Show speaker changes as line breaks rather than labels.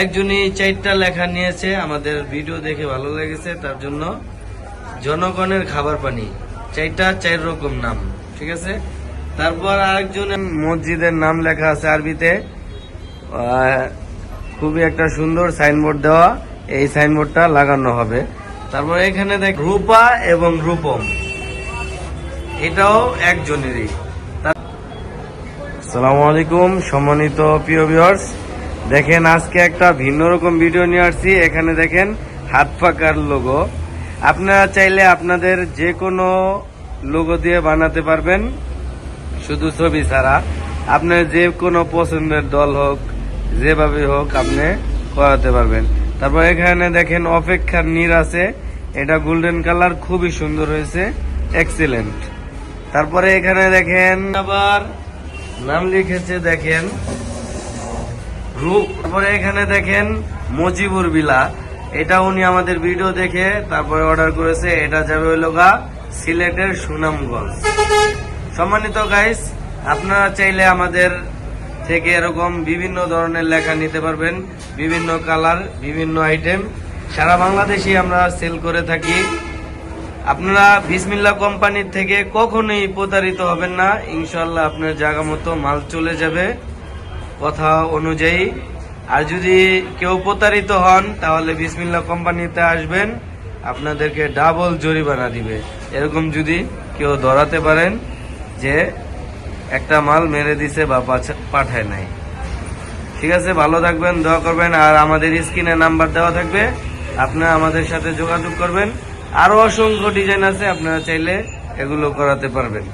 একজনই চারটা লেখা নিয়েছে, আমাদের ভিডিও দেখে ভালো লেগেছে, তার জন্য জনগণের খাবার পানি, চারটা চার রকম নাম, ঠিক আছে? তারপর আরেকজন মসজিদের নাম লেখা আছে আরবিতে খুবই একটা সুন্দর সাইনবোর্ড দেওয়া, এই সাইনবোর্ডটা লাগানো হবে। তারপর এখানে দেখ, রূপা এবং রূপম, এটাও একজনেরই। সালামু আলাইকুম, সম্মানিত প্রিয় ভিউয়ার্স দেখেন, আজকে একটা ভিন্ন রকম ভিডিও নিয়ে আসছি। এখানে দেখেন, হাত পাকার লোগো আপনারা চাইলে আপনাদের যে কোনো লোগো দিয়ে বানাতে পারবেন, শুধু ছবি ছাড়া। আপনার যে কোনো পছন্দের দল হোক, যেভাবে হোক আপনি করাতে পারবেন। তারপর এখানে দেখেন, অপেক্ষার নীর আছে। এটা গোল্ডেন কালার খুবই সুন্দর হয়েছে। এক্সিলেন্ট তারপরে এখানে দেখেন, আবার নাম লিখেছে, দেখেন গ্রুপ তারপরে এখানে দেখেন মজিবুর বিলা। এটা উনি আমাদের ভিডিও দেখে তারপরে অর্ডার করেছে। এটা যাবে হইল গা সিলেটের সুনামগঞ্জ। সম্মানিত গাইস আপনারা চাইলে আমাদের থেকে এরকম বিভিন্ন ধরনের লেখা নিতে পারবেন। বিভিন্ন কালার বিভিন্ন আইটেম সারা বাংলাদেশে আমরা সেল করে থাকি। আপনারা বিসমিল্লা কোম্পানির থেকে কখনোই প্রতারিত হবেন না। ইনশাল্লাহ আপনার জায়গা মতো মাল চলে যাবে। কথা অনুযায়ী। আর যদি কেউ প্রতারিত হন, তাহলে বিসমিল্লা কোম্পানিতে আসবেন, আপনাদেরকে ডাবল জরিমানা দিবে। এরকম যদি কেউ ধরাতে পারেন যে একটা মাল মেরে দিছে বা পাঠায় নাই। ঠিক আছে, ভালো থাকবেন, দোয়া করবেন, আর আমাদের স্ক্রিনে নাম্বার দেওয়া থাকবে আপনারা আমাদের সাথে যোগাযোগ করবেন। আরও অসংখ্য ডিজাইন আছে, আপনারা চাইলে এগুলো করাতে পারবেন।